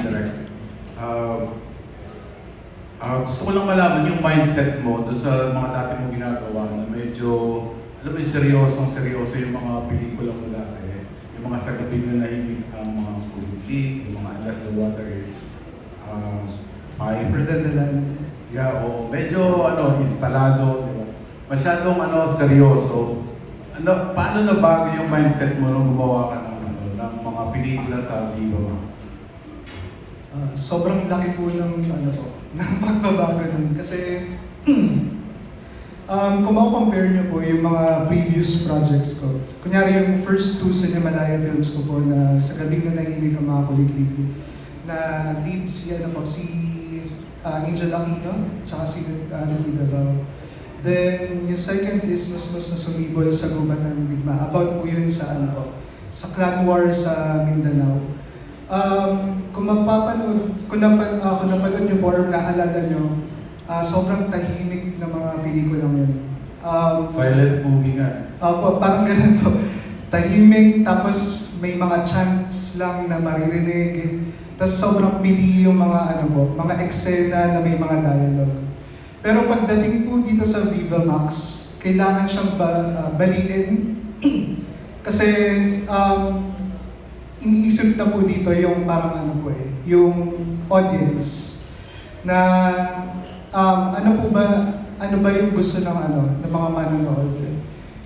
Direk. Uh, ah, gusto ko lang malaman yung mindset mo doon sa mga dati mong ginagawa na medyo, alam mo yung seryosong seryoso yung mga pelikula mo dati. Yung mga sa gabi na nahimik ang mga kulit, yung mga Unless the Water is uh, Fire. Further than that. Yeah, o medyo ano, instalado, di? Masyadong ano, seryoso. Ano, paano nabago yung mindset mo nung gumawa ka ng, ano, ng mga pelikula sa Viva Max? Ah, sobrang laki po ng ano po, ng pagbabago nun. Kasi um, kung compare niyo po yung mga previous projects ko, kunyari yung first two Cinemalaya films ko po na sa gabing na nahimik ang mga kulit na lead si, ano po, si ah, Angel Aquino, tsaka si uh, Nikita Davao. Then, yung second is mas mas na sa gubat ng digma. About po yun sa ano po, sa clan war sa Mindanao. Um, kung magpapanood, kung, napan, uh, kung napanood nyo po or naalala nyo, ah, sobrang tahimik ng mga pelikulang yun. Um, Silent movie nga. Opo, parang ganun po. Tahimik, tapos may mga chants lang na maririnig. Tapos sobrang pili yung mga ano po, mga eksena na may mga dialogue. Pero pagdating po dito sa Viva Max, kailangan siyang ba, ah, baliin. Kasi um, iniisip na po dito yung parang ano po eh, yung audience na um, ano po ba, ano ba yung gusto ng ano, ng mga manonood?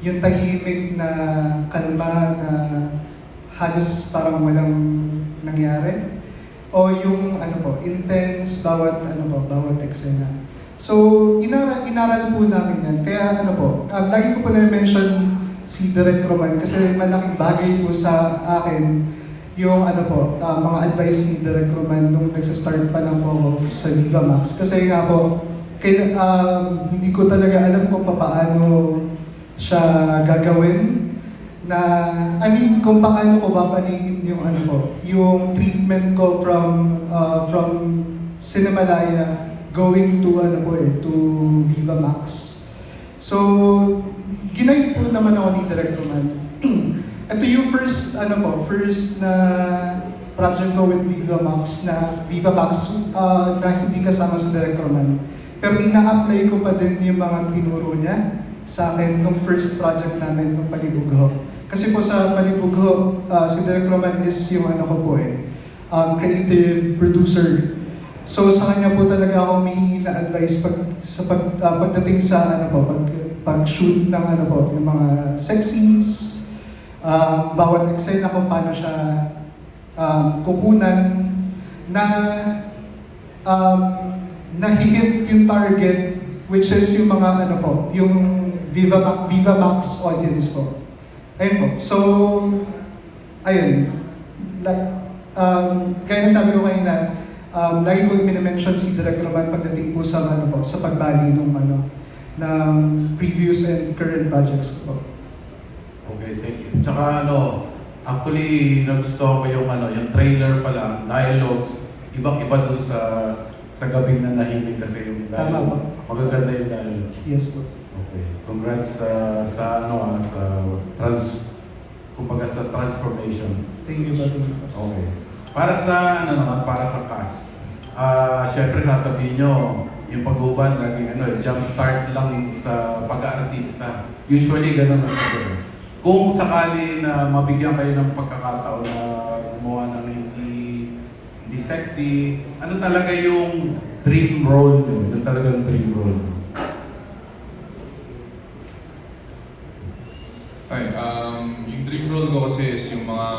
Yung tahimik na kalma na halos parang walang nangyari? O yung ano po, intense bawat ano po, bawat eksena? So, inaral, inaral po namin yan. Kaya ano po, um, lagi ko po na-mention si Direk Roman kasi malaking bagay po sa akin yung ano po, uh, mga advice ni Direk Roman nung nagsa-start pa lang po ako sa Viva Max. Kasi nga po, kaya, um, hindi ko talaga alam kung paano siya gagawin na, I mean, kung paano ko babaliin yung ano po, yung treatment ko from, uh, from Cinemalaya going to ano po eh, to Viva Max. So, ginayad po naman ako ni Direk Roman. Ito yung first, ano po, first na project ko with Viva Max na Viva Max uh, na hindi kasama sa Direct Roman. Pero ina-apply ko pa din yung mga tinuro niya sa akin nung first project namin nung Palibugho. Kasi po sa Palibugho, uh, si Direct Roman is yung ano ko po eh, um, creative producer. So sa kanya po talaga ako may na-advise pag, sa pag, uh, pagdating sa ano po, pag, pag-shoot ng ano po, ng mga sex scenes, uh, bawat eksena kung paano siya um, kukunan na um, nahihit yung target which is yung mga ano po, yung Viva, Viva Max audience po. Ayun po. So, ayun. Like, um, kaya sabi ko kanina, um, lagi ko i-mention si Direk Roman pagdating po sa ano po, sa pagbali ng ano, ng previous and current projects ko po. Okay, thank you. Tsaka ano, actually nagustuhan ko yung ano, yung trailer pa lang, dialogues, ibang-iba dun sa sa gabing na nahimik kasi yung Tama dialogue. po. Magaganda yung dialogue. Yes po. Okay. Congrats sa sa ano ah, sa trans kumbaga sa transformation. Thank you po. Okay. Para sa ano naman, para sa cast. Ah, syempre sasabihin nyo, yung pag-uban laging ano, jump start lang sa pag-aartista. Usually ganun ang sagot. Kung sakali na mabigyan kayo ng pagkakataon na gumawa ng hindi hindi sexy, ano talaga yung dream role nyo? Yung talagang dream role nyo? Ay, um, yung dream role ko kasi is yung mga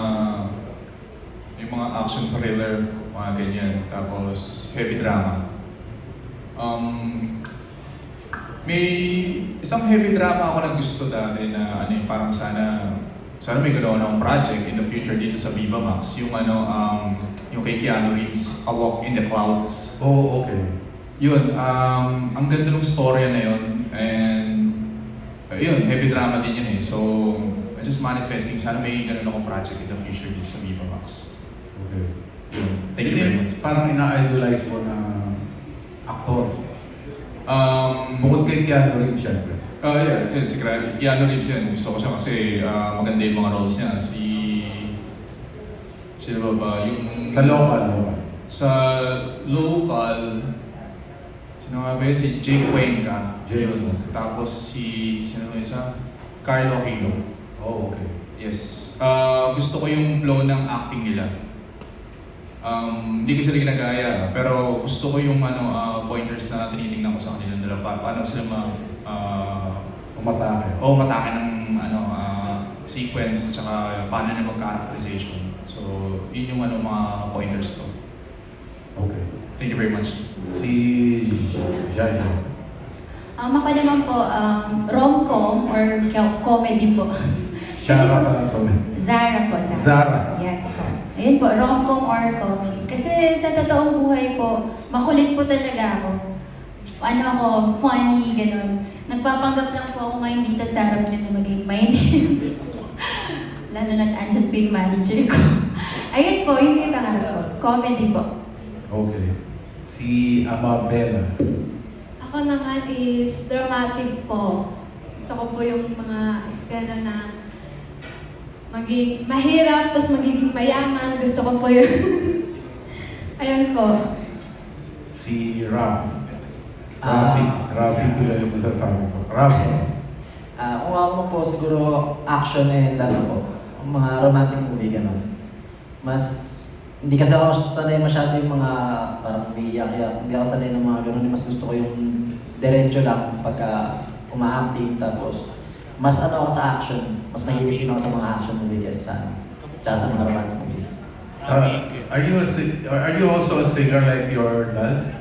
yung mga action thriller, mga ganyan, tapos heavy drama. Um, may isang heavy drama ako na gusto dati na ano yung parang sana sana may ganoon akong project in the future dito sa Viva Max. Yung ano, um, yung kay Keanu Reeves, A Walk in the Clouds. Oh, okay. Yun, um, ang ganda ng story na yun. And, uh, yun, heavy drama din yun eh. So, I'm just manifesting. Sana may ganun akong project in the future dito sa Viva Max. Okay. Yun. Thank you Sino very much. Parang ina-idolize mo na aktor. Um, Bukod kay Keanu Reeves, syempre. uh, yeah, yun, si Keanu Reeves yan. Gusto ko siya kasi uh, maganda yung mga roles niya. Si, si Sino ba ba? Yung... Sa local, local. Sa local, sino nga ba yun? Si Jake Cuenca. Jake. Yun. Tapos si, sino ba isa? Carlo Aquino. Oh, okay. Yes. Ah, gusto ko yung flow ng acting nila. Um, hindi ko sila ginagaya, pero gusto ko yung ano ah, pointers na tinitingnan ko sa kanila nila pa paano sila ma ah, Umatake. o matake ng ano ah, sequence tsaka paano na mag-characterization. So, yun yung ano mga pointers ko. Okay. Thank you very much. Si Jaja. Um, ako naman po, um, rom-com or co- comedy po. Po- pala sorry. Zara po, Zara. Zara. Yes po. Ayun po, rom-com or comedy. Kasi sa totoong buhay po, makulit po talaga ako. Ano ako, funny, ganun. Nagpapanggap lang po ako ngayon dito sa harap niyo na maging my name. Lalo na't andyan po yung manager ko. Ayun po, yun yung pangarap ko. Comedy po. Okay. Si Amabella. Ako naman is dramatic po. Gusto ko po yung mga estena na maging mahirap, tapos magiging mayaman. Gusto ko po yun. Ayun po. Si Raf. Ah. Rafi. Rafi tuloy yung masasabi ko. Raf. Ah, kung ako po siguro action and ano po, mga romantic movie ganun. Mas hindi kasi ako sanay masyado yung mga parang umiiyak iyak Hindi ako sanay ng mga ganun. Mas gusto ko yung diretso lang pagka uma-acting tapos mas ano ako sa action. Mas mahilig din ako sa mga action movie kaysa sa tsaka sa mga romantic movie. Uh, are you a, si- are you also a singer like your dad?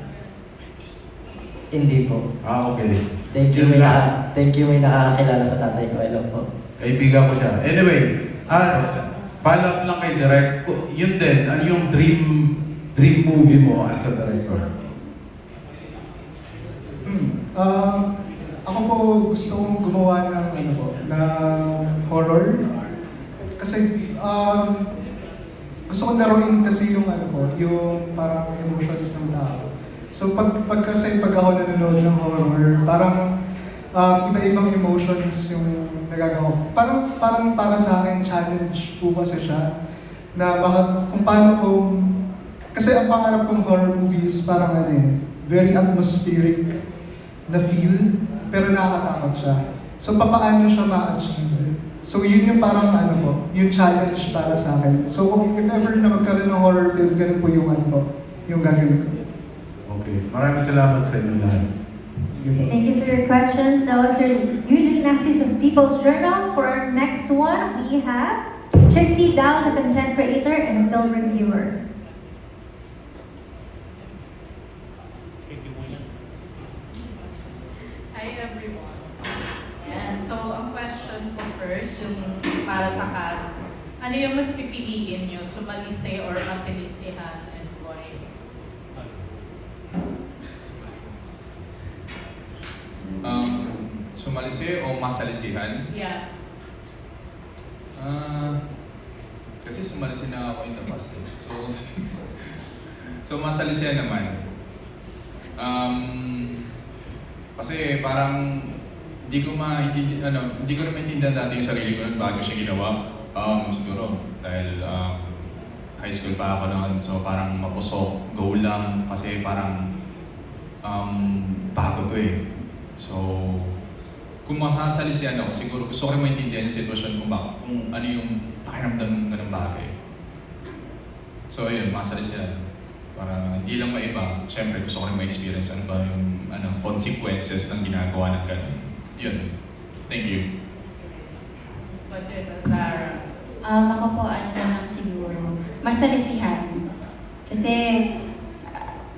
Hindi po. Ah, okay. Thank you, may, naka, thank you may nakakakilala sa tatay ko. Hello po. Kaibigan ko siya. Anyway, ah, follow up lang kay Direct. Ku- Yun din, ano yung dream dream movie mo as a director? Mm. Um, ako po gusto kong gumawa ng ano po, ng horror. Kasi um, gusto kong laruin kasi yung ano po, yung parang emotions ng tao. So pag, pag kasi pag ako nanonood ng horror, parang um, iba-ibang emotions yung nagagawa ko. Parang, parang para sa akin, challenge po kasi siya na baka kung paano ko kasi ang pangarap kong horror movies parang ano eh, very atmospheric na feel, pero nakakatakot siya. So, papaano siya ma-achieve? So, yun yung parang ano po, yung challenge para sa akin. So, kung if ever na magkaroon ng horror film, ganun po yung ano po, yung gagawin ko. Okay, maraming salamat sa inyo lahat. Thank you for your questions. That was your Eugene Axis of People's Journal. For our next one, we have Trixie Dow's a content creator and film reviewer. Hi everyone. Yan. So, ang first, yung para sa cast, ano yung mas pipiliin nyo? Sumalisi or masilisihan and why? Um, sumalisi o masalisihan? Yeah. Ah, kasi sumalisi na ako in the past. eh. So, so masalisihan naman. Um, kasi parang hindi ko maintindihan, ano, hindi ko rin maintindihan dati yung sarili ko nun bago siya ginawa. Um, siguro, dahil um, high school pa ako noon, so parang mapusok, go lang, kasi parang um, bago to eh. So, kung masasalisihan ako, siguro gusto ko rin maintindihan yung sitwasyon kung, bak- kung ano yung pakiramdam ng ganung bagay. So, ayun, masasalisihan. Para hindi lang maiba, syempre gusto ko rin ma-experience ano ba yung ano, consequences ng ginagawa ng ganun. Yun. Thank you. Budget, Zara. Um, ako po, ano na lang siguro, masalisihan. Kasi, ah,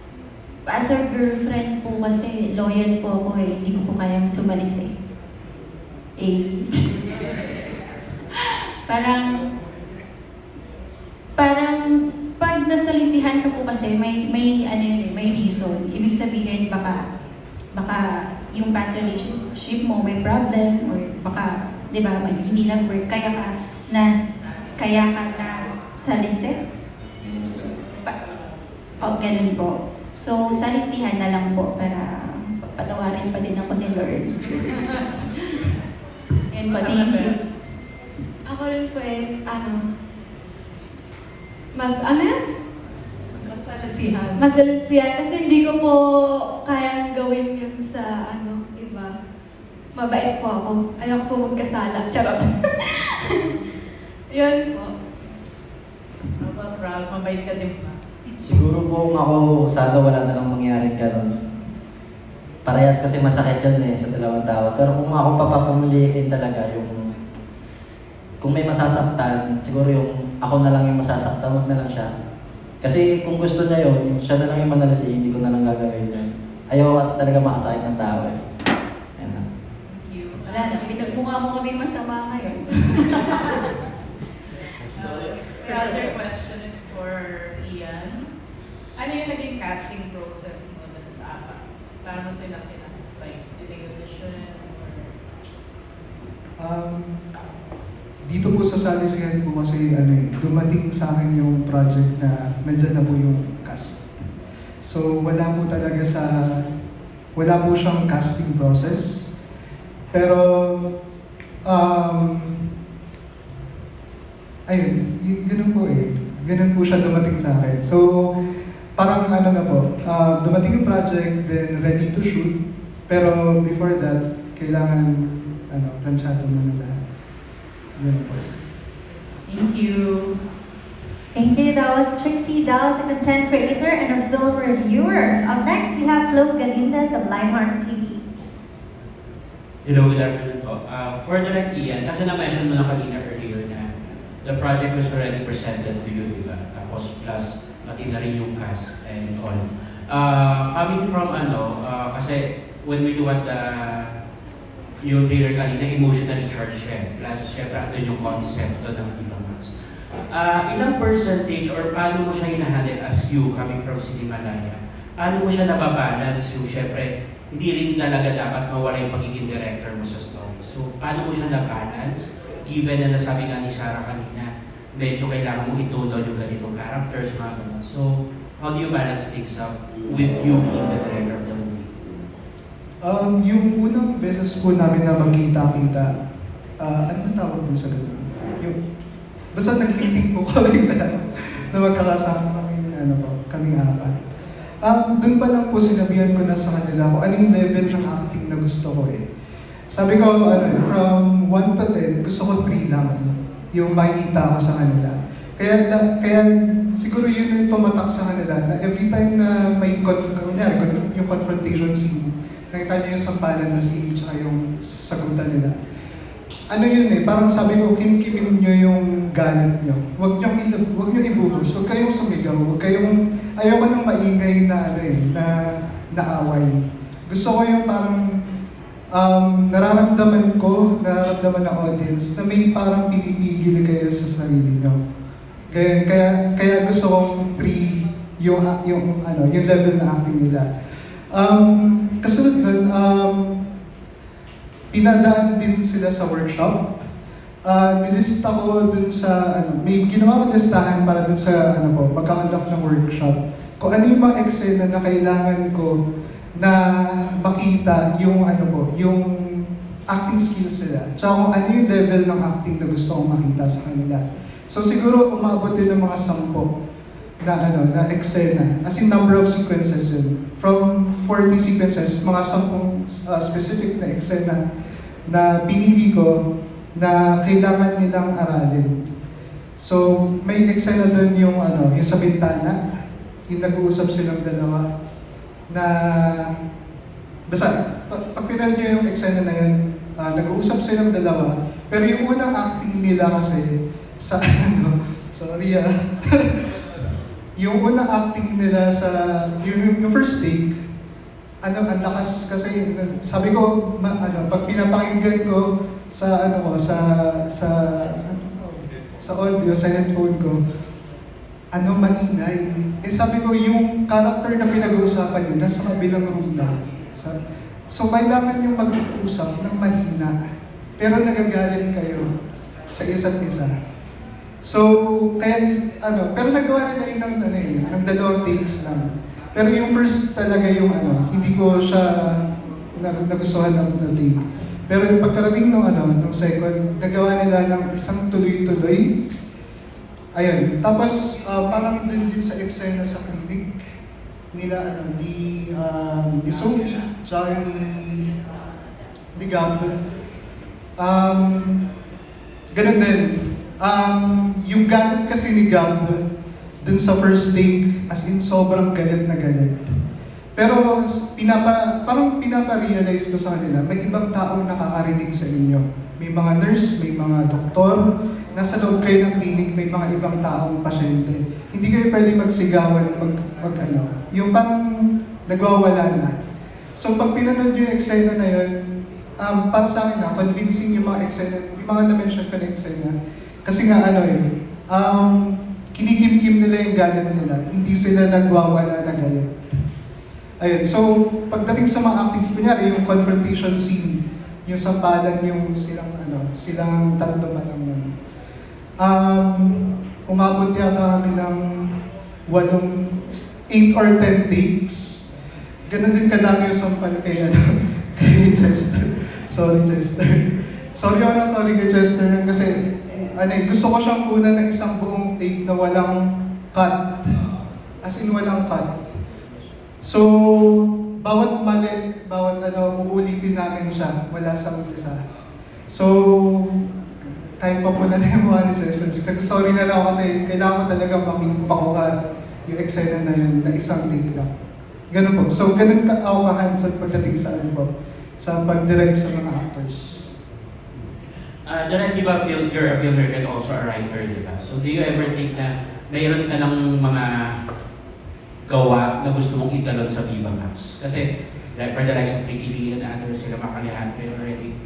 as a girlfriend po kasi, loyal po ako eh. Hindi ko po kayang sumalis eh. Eh, parang, parang, pag nasalisihan ka po kasi, may, may, ano yun eh, may reason. Ibig sabihin, baka, baka yung past relationship mo may problem, or baka, di ba, may hindi nag-work, kaya ka, nas, kaya ka na salisi. Pa, o, ganun po. So, salisihan na lang po para patawarin pa din ako ni Lord. Yan po, thank you. Ako rin po is, ano, mas, ano yan? Mas salasihan. Mas dalasiyan. Kasi hindi ko po kayang gawin yun sa, ano. Mabait po ako. Ayaw ko po magkasala. Charot. yun po. Ano ba, Ralph? Mabait ka din ba? Siguro po kung ako, sana wala na lang mangyaring ganun. Parehas kasi masakit yun eh sa dalawang tao. Pero kung ako papapamiliin talaga yung... Kung may masasaktan, siguro yung ako na lang yung masasaktan, wag na lang siya. Kasi kung gusto niya yun, siya na lang yung manalasi, hindi ko na lang gagawin yun. Ayaw kasi talaga makasakit ng tao eh. Yan lang. Thank you. Wala na, pinagmukha mo kami masama ngayon. The other question is for Ian. Ano yung naging casting process mo dun sa APA? Paano sila kinast? Like, did they audition or... Um, dito po sa salisihan po kasi ano eh, dumating sa akin yung project na nandyan na po yung cast. So wala po talaga sa, wala po siyang casting process. Pero, um, ayun, y- ganun po eh. Ganun po siya dumating sa akin. So, parang ano na po, uh, dumating yung project, then ready to shoot. Pero before that, kailangan ano, planchado mo na lahat. Ganun po. Thank you. Thank you. That was Trixie Dawes, a content creator and a film reviewer. Up next, we have Flo Galindez of Lionheart TV. Hello, good afternoon po. Uh, for Direct Ian, kasi na-mention mo na kanina earlier na the project was already presented to you, di ba? Tapos plus, pati na rin yung cast and all. Uh, coming from ano, uh, kasi when we look at the yung trailer kanina, emotionally charged siya. eh. Plus, syempre, andun yung concept doon ng Viva Max. Uh, ilang percentage or paano mo siya hinahandle as you coming from City Malaya? Paano mo siya nababalance yung syempre, hindi rin talaga dapat mawala yung pagiging director mo sa story. So, paano mo siya na-balance? Given na nasabi nga ni Sarah kanina, medyo kailangan mo down yung ganitong characters, mga ganun. So, how do you balance things up with you being the director of the movie? Um, yung unang beses po namin na magkita-kita, uh, ano tawag dun sa ganun? Yung, basta nag-meeting po kami na, na magkakasama kami, ano po, kaming apat. Um, dun pa lang po sinabihan ko na sa kanila kung anong level ng acting na gusto ko eh. Sabi ko, ano, from 1 to 10, gusto ko 3 lang yung makikita ko sa kanila. Kaya, la- kaya siguro yun yung tumatak sa kanila na every time na may conf- kunyari, conf- yung confrontation scene, nakita niyo yung sampalan ng scene tsaka yung sagutan nila. Ano yun eh, parang sabi ko, kimkimin niyo yung galit niyo. Huwag niyo, il- huwag niyo ibuhos, huwag kayong sumigaw, huwag kayong, ayaw ko ng maingay na ano eh, na, na away. Gusto ko yung parang um, nararamdaman ko, nararamdaman ng audience na may parang pinipigil kayo sa sarili niyo. Kaya, kaya, kaya gusto kong three yung, yung, ano, yung level na acting nila. Um, kasunod nun, um, pinadaan din sila sa workshop. Uh, nilista ko dun sa, ano, may ginawa ko listahan para dun sa, ano po, magkakandak ng workshop. Kung ano yung mga eksena na kailangan ko na makita yung, ano po, yung acting skills nila. Tsaka kung ano yung level ng acting na gusto kong makita sa kanila. So siguro umabot din ng mga sampo na ano, na eksena. As in number of sequences yun. From 40 sequences, mga sampung uh, specific na eksena na pinili ko na kailangan nilang aralin. So, may eksena doon yung ano, yung sa bintana, yung nag-uusap silang dalawa na basta pag, pinanood niyo yung eksena na yun, ah, nag-uusap silang dalawa, pero yung unang acting nila kasi sa ano, sorry ah, yung unang acting nila sa, yung, yung first take, ano, ang lakas kasi, sabi ko, ma, ano, pag pinapakinggan ko sa, ano ko, sa, sa, sa audio, sa headphone ko, ano, maingay. Eh sabi ko, yung character na pinag-uusapan nyo, nasa kabilang room lang. Sa, so, kailangan yung mag-uusap ng mahina. Pero nagagalit kayo sa isa't isa. So, kaya, ano, pero nagawa nila yun ng, ano eh, ng dalawang takes lang. Pero yung first talaga yung ano, hindi ko siya na- nagustuhan ng, take. Pero yung pagkarating ng ano, ng second, nagawa nila ng isang tuloy-tuloy Ayun. Tapos, ah, parang dun din sa eksena sa clinic, nila, ano, ni, um, ni Sophie, tsaka ni, ni Gab. Um, ganun din. Um, yung galit kasi ni Gab, dun sa first take, as in sobrang galit na galit. Pero pinapa, parang pinapa-realize ko sa kanila, may ibang taong nakakarinig sa inyo. May mga nurse, may mga doktor, nasa loob kayo ng clinic, may mga ibang taong pasyente. Hindi kayo pwede magsigawan, mag, mag ano, yung parang nagwawala na. So pag pinanood yung eksena na yun, um, para sa akin na, convincing yung mga eksena, yung mga na-mention ko na eksena. Kasi nga ano eh, um, kinikimkim nila yung galit nila, hindi sila nagwawala na galit. Ayun, so pagdating sa mga actings, kunyari yung confrontation scene, yung sampalan yung silang ano, silang tatlo pa lang nun. Um, umabot yata kami ng walong 8 or 10 takes. Ganon din kadami yung sampal kay, ano, kay Chester. Sorry, Chester. Sorry ako na sorry kay Chester kasi ano, eh, gusto ko siyang kunan ng isang buong take na walang cut. As in walang cut. So, bawat mali, bawat ano, uulitin namin siya mula sa umpisa. So, kahit pa po na yung mga kasi sorry na lang kasi kailangan ko talaga makipakuha yung eksena na yun na isang take lang. Ganun po. So, ganun ka ako ka-hands-on pagdating sa ano sa pag-direct sa mga. Uh, Direct, di ba, film, you're a filmmaker and also a writer, di ba? So, do you ever think na mayroon ka ng mga gawa na gusto mong italon sa Viva Max? Kasi, like for the likes of Ricky Lee and others, sila Makalihan, they already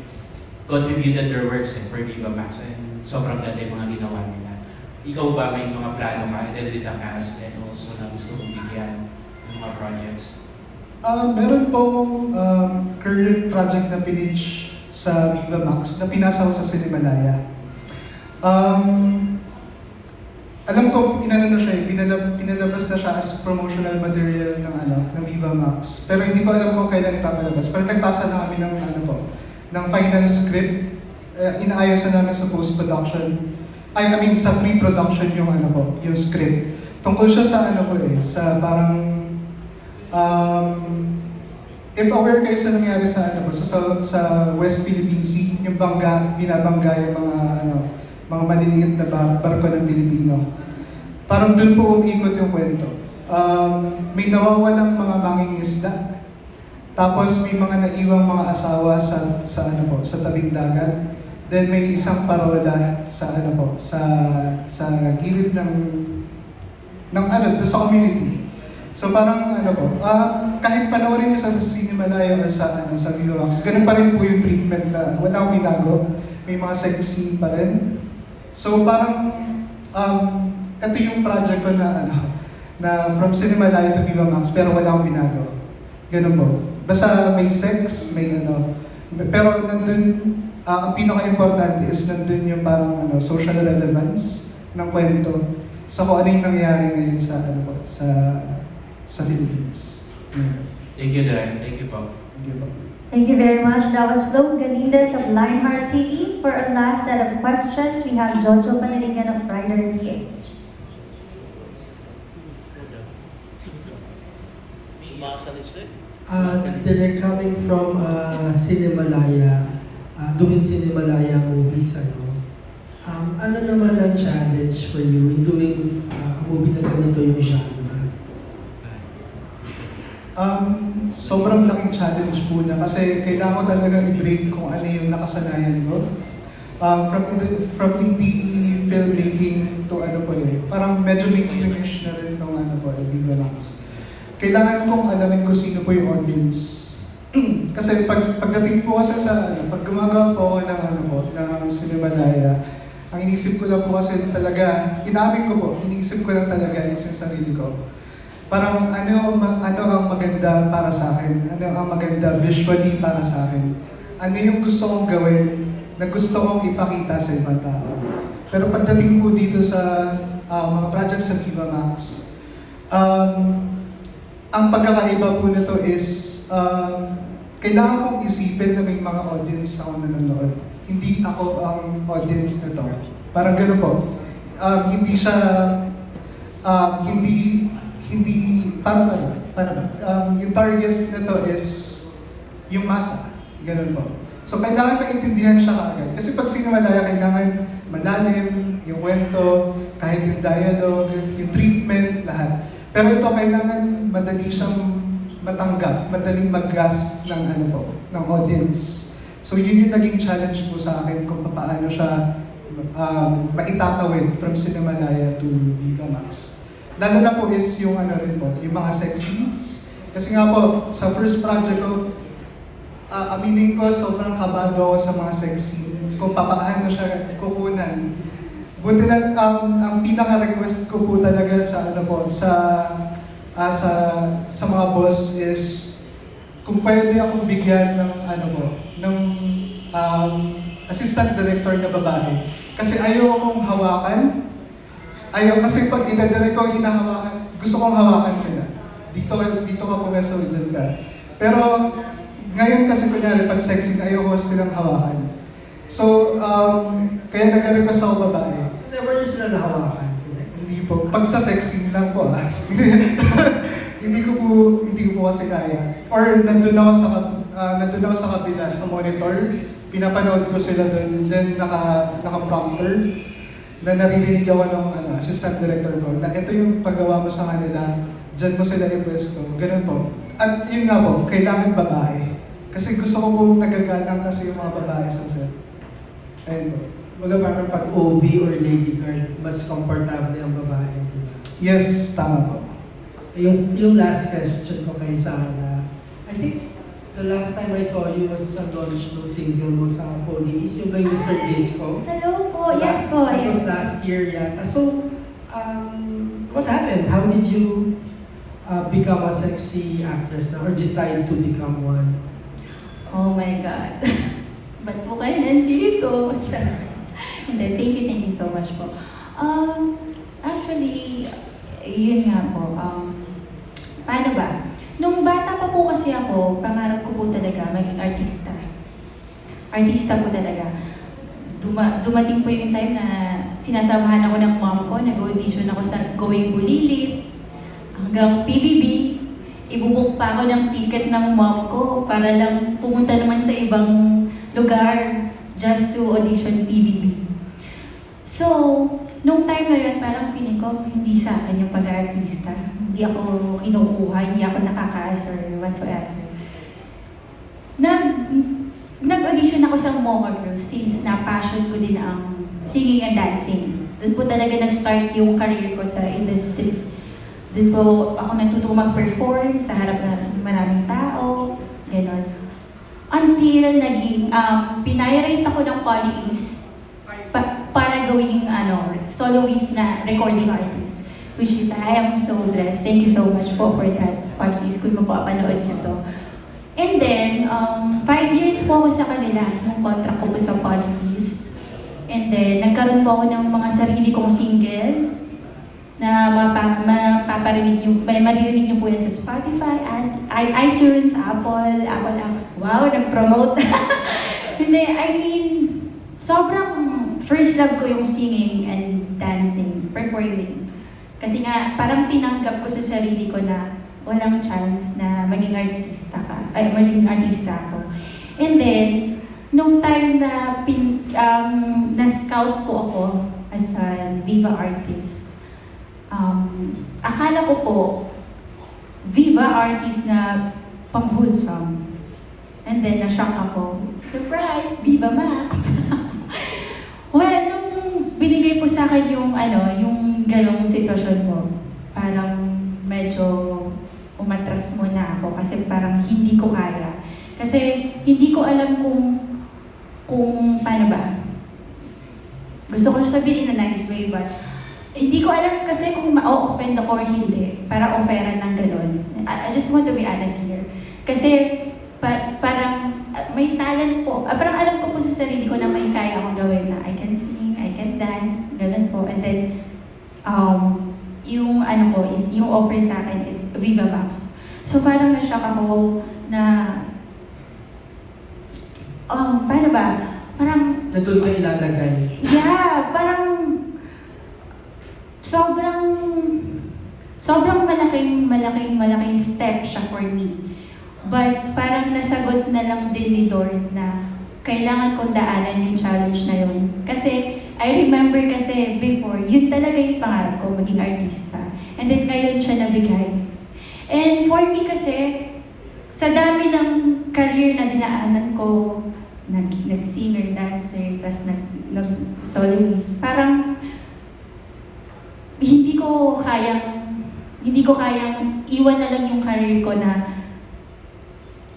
contributed their works eh, for Viva Max and sobrang ganda yung mga ginawa nila. Ikaw ba may mga plano ka and with the cast and also na gusto mong bigyan ng mga projects? Um, meron po akong um, current project na pinitch sa Viva Max na pinasa ko sa Cinemalaya. Um, alam ko, inano na siya, eh, pinalab, pinalabas na siya as promotional material ng ano, ng Viva Max. Pero hindi ko alam kung kailan ipapalabas. Pero nagpasa na kami ng ano po, ng final script. Eh, inaayos na namin sa post-production. Ay, I mean, sa pre-production yung ano po, yung script. Tungkol siya sa ano po eh, sa parang um, if aware kayo sa nangyari sa ano sa, sa, West Philippine Sea, yung bangga, binabangga yung mga ano, mga maliliit na bar- barko ng Pilipino. Parang dun po umiikot yung kwento. Um, may nawawalang mga mangingisda. Tapos may mga naiwang mga asawa sa sa ano po, sa tabing dagat. Then may isang parola sa ano po, sa sa gilid ng ng ano, doon sa community. So parang ano po, ah kahit panoorin niyo sa, sa Cinemalaya or sa ano sa Vivax, ganun pa rin po yung treatment na wala akong binago. May mga sex scene pa rin. So parang um ito yung project ko na ano na from Cinemalaya to Vivamax pero wala akong binago. Ganun po. Basta may sex, may ano. Pero nandun, ah, ang pinaka-importante is nandun yung parang ano, social relevance ng kwento sa kung ano yung nangyayari ngayon sa ano po, sa sa Philippines. Yun. Thank you, Direct. Thank you po. Thank you po. Thank you very much. That was Flo Galindez of Lionheart TV. For our last set of questions, we have Jojo Paniligan of Rider PH. Uh, direct coming from uh, Cinemalaya, uh, doing Cinemalaya movies, ano, um, ano naman ang challenge for you in doing uh, a movie na ganito yung genre? Um, sobrang laking challenge po na kasi kailangan ko talaga i-break kung ano yung nakasanayan ko. Um, from, indie, from indie filmmaking to ano po eh, parang medyo mainstreamish na rin itong ano po, eh, Viva Max. Kailangan kong alamin kung sino po yung audience. kasi pag, pagdating po kasi sa ano, pag gumagawa po ako ng ano po, ng Cinemalaya, ang inisip ko lang po kasi talaga, inamin ko po, iniisip ko lang talaga is yung sarili ko parang ano ano ang maganda para sa akin? Ano ang maganda visually para sa akin? Ano yung gusto kong gawin na gusto kong ipakita sa ibang tao? Pero pagdating po dito sa ah, mga projects sa Viva Max, um, ang pagkakaiba po nito is um, kailangan kong isipin na may mga audience ako nanonood. Hindi ako ang audience nito. Parang gano'n po. um, hindi siya, um, hindi, hindi, paano ba? Paano ba? Um, yung target nito is yung masa. Ganun po. So, kailangan maintindihan siya kaagad. Kasi pag sinimalaya, kailangan malalim, yung kwento, kahit yung dialogue, yung treatment, lahat. Pero ito, kailangan madali siyang matanggap, madaling mag-grasp ng ano po, ng audience. So, yun yung naging challenge po sa akin kung paano siya um, maitatawid from Cinemalaya to Viva Max. Lalo na po is yung ano rin po, yung mga sex scenes. Kasi nga po, sa first project ko, ah, aminin ko, sobrang kabado ako sa mga sex scene. Kung papaano siya kukunan. Buti na, um, ang pinaka-request ko po talaga sa ano po, sa, ah, sa, sa mga boss is kung pwede ako bigyan ng ano po, ng um, assistant director na babae. Kasi ayaw akong hawakan. Ayaw kasi pag inadirect ko, hinahawakan, gusto kong hawakan sila. Dito, dito ka pumeso, dyan ka. Pero ngayon kasi kunyari, pag sexy, ayaw ko silang hawakan. So, um, kaya nag-request ako babae. Never nyo sila nahawakan. Hindi po. Pag sa sexy lang po ah. hindi ko po hindi ko po kasi kaya. Or nandun ako sa uh, nandun ako sa kabila sa monitor, pinapanood ko sila doon, then naka naka-prompter na naririnig ako ng ano, assistant director ko na ito yung paggawa mo sa kanila, dyan mo sila ipwesto. Ganun po. At yun nga po, kailangan babae. Kasi gusto ko po nagagalang kasi yung mga babae sa set. Ayun po. Mga parang pag OB or lady guard, mas comfortable ang babae. Yes, tama po. Yung, yung last question ko kay Sarah, I think the last time I saw you was sa launch ng single mo sa Police, yung kay Mr. Disco. Hello po. Yes po. That was Yes. last year yata. So, um, what happened? How did you uh, become a sexy actress now or decide to become one? Oh my God. Ba't po kayo nandito? Hindi, thank you, thank you so much po. Um, actually, yun nga po. Um, paano ba? Nung bata pa po kasi ako, pangarap ko po talaga maging artista. Artista po talaga. Duma, dumating po yung time na sinasamahan ako ng mom ko, nag-audition ako sa Going Bulilit, hanggang PBB. Ibubuk pa ako ng ticket ng mom ko para lang pumunta naman sa ibang lugar just to audition PBB. So, nung time na yun, parang feeling ko, hindi sa akin yung pag-artista. Hindi ako kinukuha, hindi ako nakakaas or whatsoever. Nag, nag-audition ako sa Mocha Girls since na-passion ko din ang singing and dancing. Doon po talaga nag-start yung career ko sa industry. Doon po ako natuto mag-perform sa harap ng maraming tao, gano'n. Until naging, um, pinirate ako ng Poly East pa- para gawing ano, soloist na recording artist. Which is, I am so blessed. Thank you so much po for that podcast kung mapapanood niyo to. And then, um, five years po ako sa kanila, yung contract ko po sa Poly East. And then, nagkaroon po ako ng mga sarili kong single na mapa, mapaparinig nyo, may maririnig nyo po yan sa Spotify, at iTunes, Apple, Apple app. Wow, nag-promote. Hindi, I mean, sobrang first love ko yung singing and dancing, performing. Kasi nga, parang tinanggap ko sa sarili ko na walang chance na maging artista ka, ay, maging artista ako. And then, nung time na pin, um, na-scout po ako as a Viva artist, um, akala ko po, Viva artist na pang-wholesome. And then, na-shock ako. Surprise! Viva Max! well, nung binigay po sa akin yung, ano, yung ganong sitwasyon ko, parang medyo umatras muna ako kasi parang hindi ko kaya. Kasi hindi ko alam kung kung paano ba. Gusto ko sabihin in a nice way, but hindi ko alam kasi kung ma-offend ako or hindi para offeran ng galon. I, I just want to be honest here. Kasi pa, parang uh, may talent po. Uh, parang alam ko po sa sarili ko na may kaya akong gawin na I can sing, I can dance, ganun po. And then, um, yung ano ko is, yung offer sa akin is Viva Max. So parang na-shock ako na, um, paano ba? Parang Na doon ka ilalagay. Yeah, parang sobrang sobrang malaking malaking malaking step siya for me. But parang nasagot na lang din ni Dort na kailangan kong daanan yung challenge na yun. Kasi I remember kasi before, yun talaga yung pangarap ko, maging artista. And then ngayon siya nabigay. And for me kasi, sa dami ng career na dinaanan ko, nag, nag-singer, dancer, tas nag, nag-soloist, parang hindi ko kayang hindi ko kayang iwan na lang yung career ko na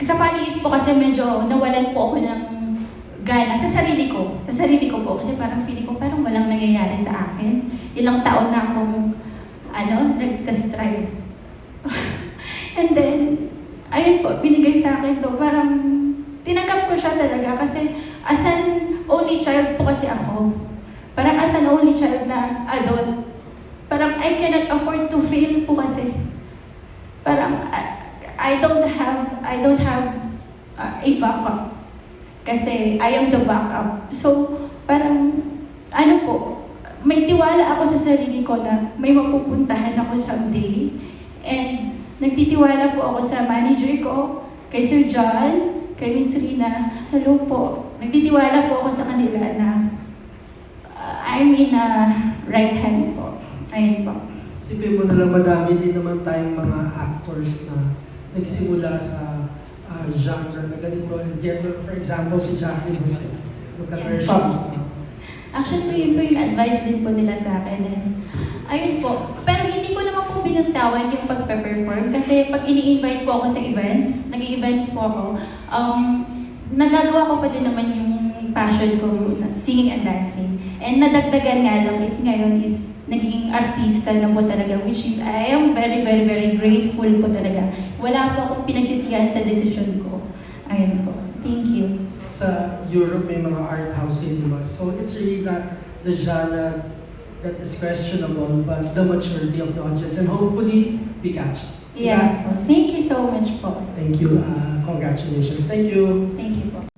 sa paniis po kasi medyo nawalan po ako ng gana sa sarili ko. Sa sarili ko po. Kasi parang feeling ko parang walang nangyayari sa akin. Ilang taon na akong ano, nagsastrive. And then, ayun po, binigay sa akin to. Parang tinanggap ko siya talaga kasi as an only child po kasi ako. Parang as an only child na adult, parang I cannot afford to fail po kasi. Parang I, I don't have I don't have uh, a backup. Kasi I am the backup. So, parang ano po, may tiwala ako sa sarili ko na may mapupuntahan ako someday. And nagtitiwala po ako sa manager ko, kay Sir John, kay Miss Rina. Hello po. Nagtitiwala po ako sa kanila na uh, I'm in a right hand po. Ayun po. Sipin mo na lang madami din naman tayong mga actors na nagsimula sa genre na ganito. And yet, for example, si Jackie Jose. Look at Yes, her po. shoes. Actually, yun po yung advice din po nila sa akin. And, ayun po. Pero hindi ko naman po binantawan yung pagpe-perform kasi pag ini-invite po ako sa events, nag-events po ako, um, nagagawa ko pa din naman yung passion ko, na singing and dancing. And nadagdagan nga lang is ngayon is naging artista na po talaga, which is I am very, very, very grateful po talaga. Wala po akong pinagsisiyan sa decision ko. Ayun po. Thank you. Sa Europe, may mga art house din, di ba? So it's really not the genre that is questionable, but the maturity of the audience. And hopefully, we catch up. Yes po. Thank you so much po. Thank you. Uh, congratulations. Thank you. Thank you po.